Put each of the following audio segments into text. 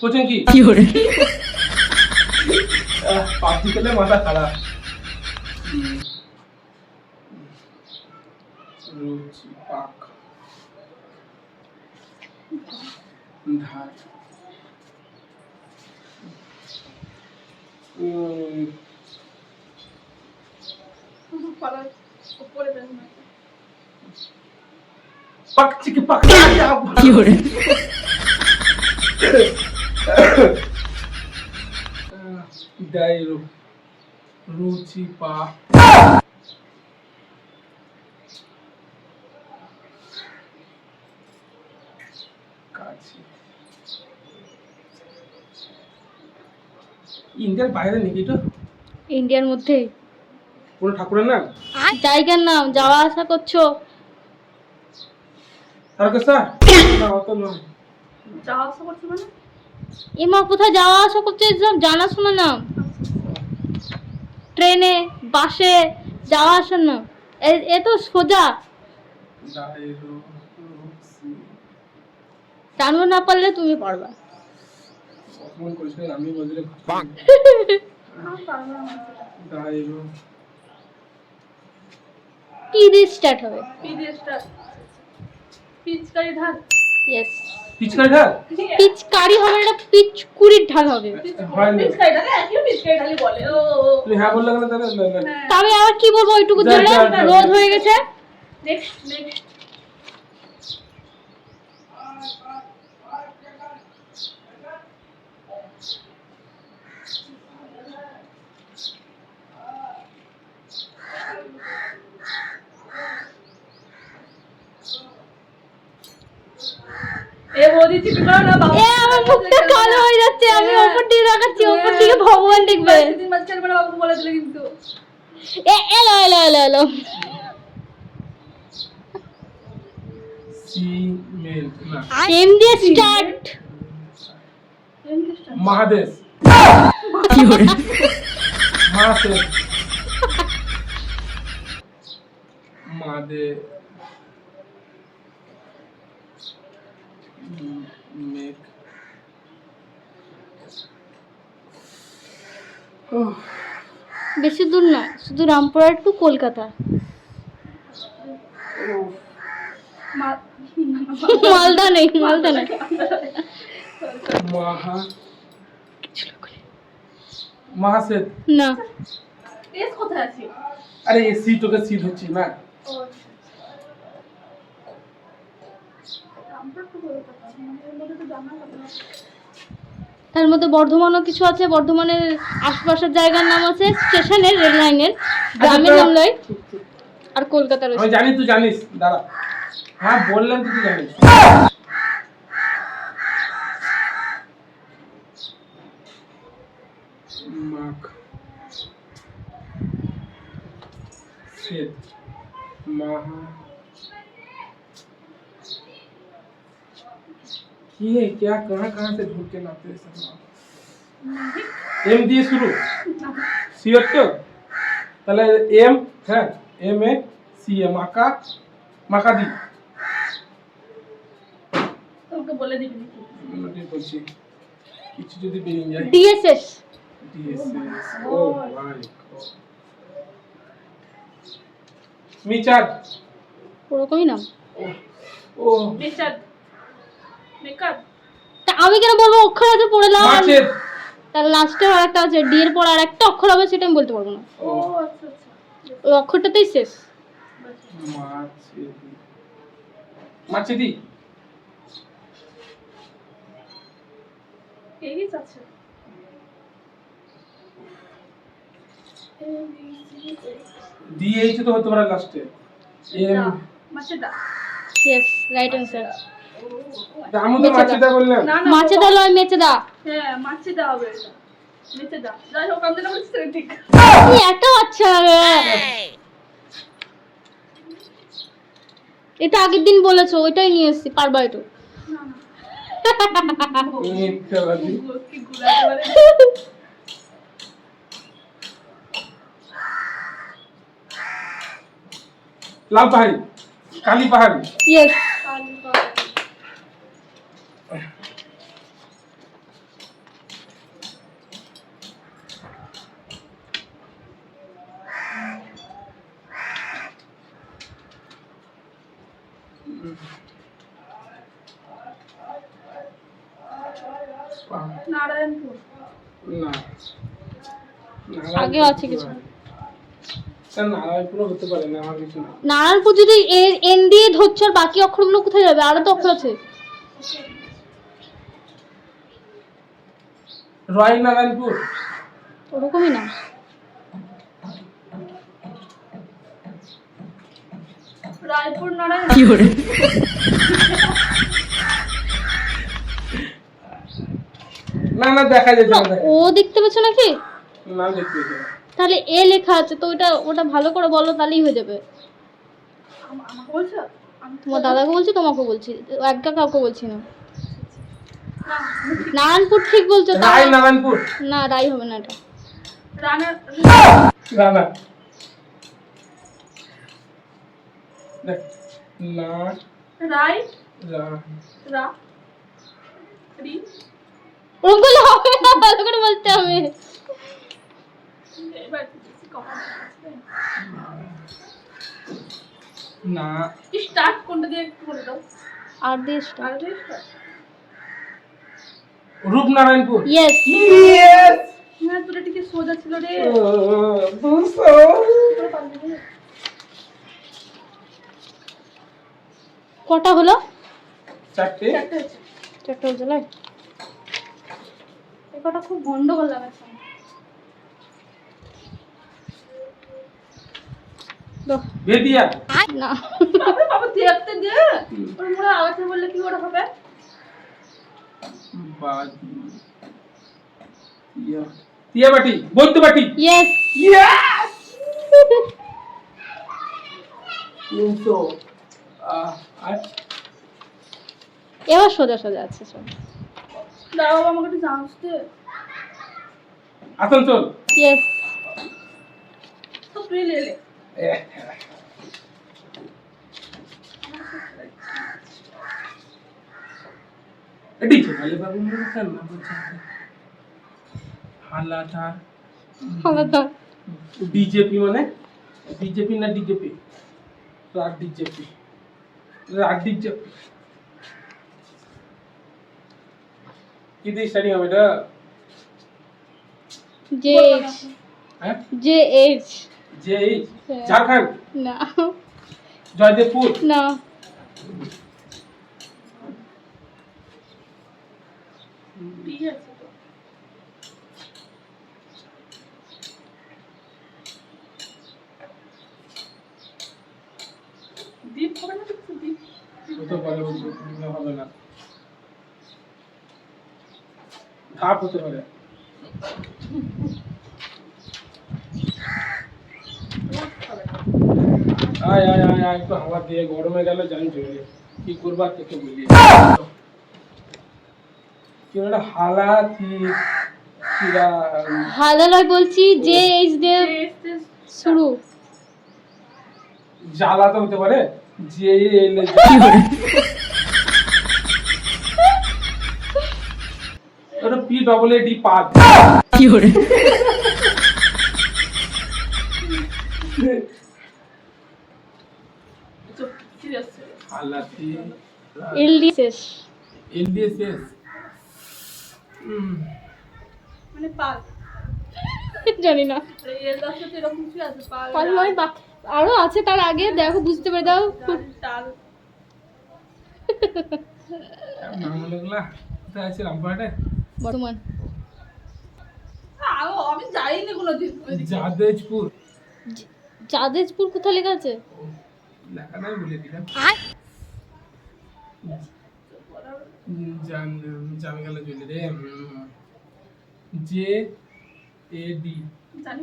Coaching কি পাখি পেলে মাথা খারাপ। রুচি পাক ধার। পাক চিকি পাক ডাইরো রুচি পা কাছে ইন্ডিয়ার বাইরে নাকি এটা? ইন্ডিয়ার মধ্যে। কোনো ঠাকুরের নাম? জায়গার নাম? যাওয়া আসা করছ? তারকেশ্বর? না অত নয়। যাওয়া আসা করছি মানে? এমা কোথায় যাওয়া আসা করছে সব জানাশোনা না ট্রেনে বাসে যাওয়া আসা না এ- তো সোজা। ডাইরো না পারলে তুমি পারবা। অপমান করিস না আমি বললে আমার পারব না আমার সেটা। ডাইরো কি দিয়ে স্টার্ট হবে পিচকারি ধার ইয়েস পিচকারি ঢাল? পিচকারি হবে না পিচকুরির ঢাল হবে। পিচকারি ঢালে একই পিচকারি ঢালি বলে ও তুমি হ্যাঁ বললে কেন? তাহলে না, না। তবে আর কি বলব ওইটুকু ধরে। রোদ হয়ে গেছে। নেক্সট নেক্সট বৌদি চিপি করো না বাবা এ আমার মুখটা কালো হয়ে যাচ্ছে আমি ওপর দিকে দেখাচ্ছি ওপর দিকে ভগবান দেখবে। দিন মাঝ খেলবে না বাবুকে বলে দিলে কিন্তু। এ এলো এলো এলো এলো। এম দিয়ে স্টার্ট। মহাদেশ। বেশি দূর না শুধু রামপুরহাট টু কলকাতা। মালদা নেই মালদা নেই। মহা মহাসেত না। এস কোথায় আছে? আরে এই সিট ওকে সিট হচ্ছে না ও আচ্ছা আমরা তার মধ্যে বর্ধমানও কিছু আছে বর্ধমানের আশপাশের জায়গার নাম আছে স্টেশনের রেল লাইনের গ্রামের নাম লয়। আর কলকাতার আমি জানি তুই জানিস দাঁড়া। হ্যাঁ বললাম তুই জানিস। মাখ মাহা। ये क्या कहाँ कहाँ से ढूंढ के लाते हैं सब लोग? এম দিয়ে শুরু সিওর তো তাহলে এম হ্যাঁ এম এ সি এ মাকা মাকা দি তোকে বলে দিবি নাকি নোটে বলছি কিছু যদি বেরিয়ে যায় DSS DSS oh my god মিচার ওরকমই নাম ও মেকআপ মেকআপ তা আমি কেন বলব? অক্ষর আছে পড়ে নাও তার লাস্টে আর একটা আছে ডি এর পর আর একটা অক্ষর হবে সেটা আমি বলতে পারব না। ও আচ্ছা আচ্ছা। ওই অক্ষরটাতেই শেষ। মাছেদি এই আছে দিয়েছে তো হতে পারে লাস্টে এম মাছে দা। ইয়েস রাইট অ্যান্সার আমি তো মাছেদা বললাম না না মাছেদা লয় মেচেদা। হ্যাঁ মাছে দা হবে এটা। মেচে দা যাই হোক আমি যেটা বলছি ঠিক তুমি একটা বাচ্চা এটা আগের দিন বলেছ ওইটাই নিয়ে এসেছি পারবা পারে লাল পাহাড়ি কালী পাহাড়ি। ইয়েস কালি পাড়া। পা- নারায়ণপুর। না। আগে আছে কিছু। নারায়ণপুর যদি এন দিয়ে ধরছে আর বাকি অক্ষরগুলো কোথায় যাবে? আরও তো অক্ষর আছে। রয় নারায়ণপুর। ওরকমই না। রায়পুর নারায়ণ না না দেখা যাচ্ছে না ও দেখতে পেছো নাকি? না দেখতে তাহলে এ লেখা আছে তো ওটা ওটা ভালো করে বলো তাহলেই হয়ে যাবে। আমাকে বলছো? তোমার দাদাকে বলছি তোমাকে বলছি। একটা কাউকে বলছি না। নারায়ণপুর ঠিক বলছো তা রায় নারায়ণপুর। না রাই হবে না এটা। রানা না না দেখ না রায় রা রা রি ওরকম করলে হবে না ভালো করে বলতে হবে এবার বেশি কথা না স্টার্ট কোনটা দিয়ে একটু বলে দাও আর দিয়ে start. আর দিয়ে স্টার্ট রূপনারায়ণপুর ইয়েস ইয়েস হ্যাঁ তোরা টিকে সোজা ছিল রে দুশো তোরা পারবি রে। কটা হলো? চারটে। চারটে হয়েছে হয়ে গেলে এই কটা খুব গন্ডগোল লাগাচ্ছে। বেদিয়া না। বাবা, বাবা দেখতে দে। ওর মনে আওয়াজে বললে কি করে হবে। বাদি টিয়া টিয়াবাটি বৈদ্যবাটি ইয়েস ইয়েস আহ, আর এবার সোজা সোজা আছে দাঁড়াও বাবা, আমাকে একটু চান্স দে আসানসোল ইয়েস তো তুই লে লে এটি ছোটালে বাবু মনে কেন না বলছে হালাদার আলাদা বিজেপি মানে বিজেপি না ডিজেপি রাগ ডিজেপি রাগ ডিজেপি কি দিয়ে স্টাডি হবে এটা? জে এইচ হ্যাঁ? জে এইচ যে এই হ্যাঁ। ঝাড়খণ্ড না। জয়দেবপুর না ঠিক আছে তো দীপ হবে না কিছু দীপ হতে পারে হবে না। ধাপ হতে পারে। আয় আয় আয় আয় একটু হাওয়া দিয়ে গরমে গেলে জান চলে কি করবার থেকে বলি। কি একটা হালা কি কিরা হালালয় বলছি জে এইচ দিয়ে যে শুরু। জ্বালা তো হতে পারে। এলে ওটা পি ডবল এ ডি পাদ। চুপ সিরিয়াস হালাতি এল শেষ এলডিএসএস মানে পাল জানি না। আরে এর এরকম কিছু আছে? পাল পাল নয় বাক- আরও আছে তার আগে দেখো বুঝতে পেরে দাও। বর্তমান। আমি কোনোদিন। যাদবপুর যাদবপুর কোথায় লেখা আছে? লেখা নাই বলে দিলাম। জামে গেল জে এ ডি। জানি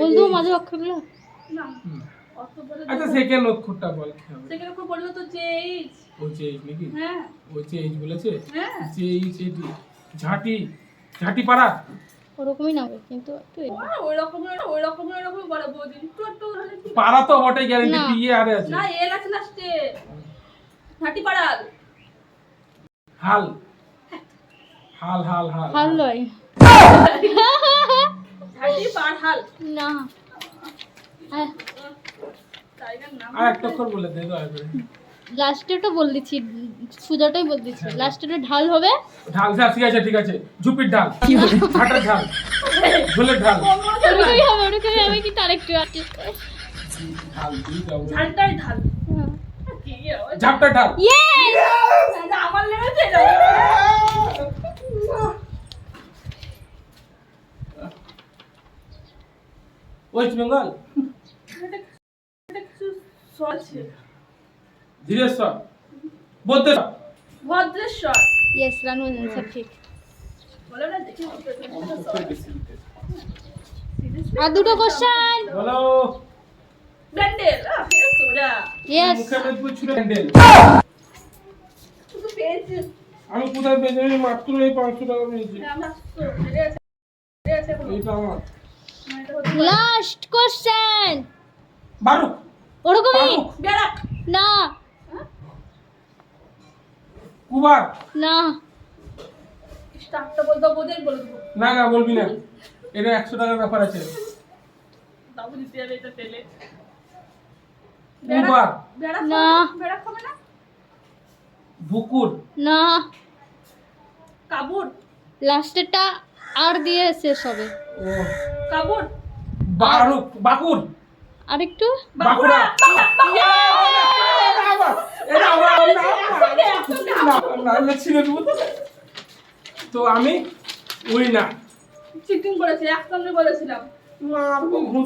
বলতো মাঝে অক্ষরগুলো না। আচ্ছা সেকেন্ড অক্ষরটা বল করে বলব তো যে এইচ ও চেঞ্জ নাকি? হ্যাঁ। ও চেঞ্জ বলেছে? হ্যাঁ। চেঞ্জ এডি ঝাঁটি ঝাঁটি পাড়া ওরকমই না হবে, কিন্তু একটু ওই রকমের ওই রকমের ওই রকমের বলে বৌদি। একটু একটু পাড়া তো বটে গ্যারেন্টি না। পিয়ে আরে আছে। না এল আছে লাস্টে ঘাটি পাড়াল হাল। হাল হাল হাল। হাল লয়। হাল না। হ্যাঁ, একটা অক্ষর বলে দিচ্ছি সুজাটাই বল দিচ্ছি। লাস্টেটা ঢাল হবে। ঢাল হ্যাঁ ঠিক আছে ঠিক আছে। ঝুপির ঢাল। হাটার ঢাল। ঝোলের ঢাল। ওরকমই হবে ওরকমই হবে কিন্তু আরেকটু আছে ঢাল। ঝালটাই ঢাল। ঝাপটা ঢাল। ইয়েস আমার লেগেছে এটা West Bengal? Dhireshwar. Boudheshwar Bhadreshwar. Yes Ranu answer ঠিক বলে না দেখি আর দুটো কোশ্চেন বলো। ব্যান্ডেল। ইয়েস মুখে মেদিনীপুর ছিল হ্যান্ডেল আমি কোথায় পেয়েছি? মাত্র এই পাঁচশো টাকা পেয়েছি। এইটা আমার। লাস্ট কোশ্চেন বারুক। ওরকমই? বারুক। না। কুবার। না। স্টার্টটা বলতে দেবো। না না বলবি না। এটা একশো টাকার ব্যাপার আছে। বাবু দিতে যাবে এটা পেলে। কুবার। না। বেড়া খাবে না? বুকুর। না। কাবুর। লাস্টেরটা আর দিয়ে শেষ হবে। ও। কাবুর বারুক বাকুর আরেকটু বাঁকুড়া না তো আমি উইনার চিটিং করেছে এক বলেছিলাম ঘুম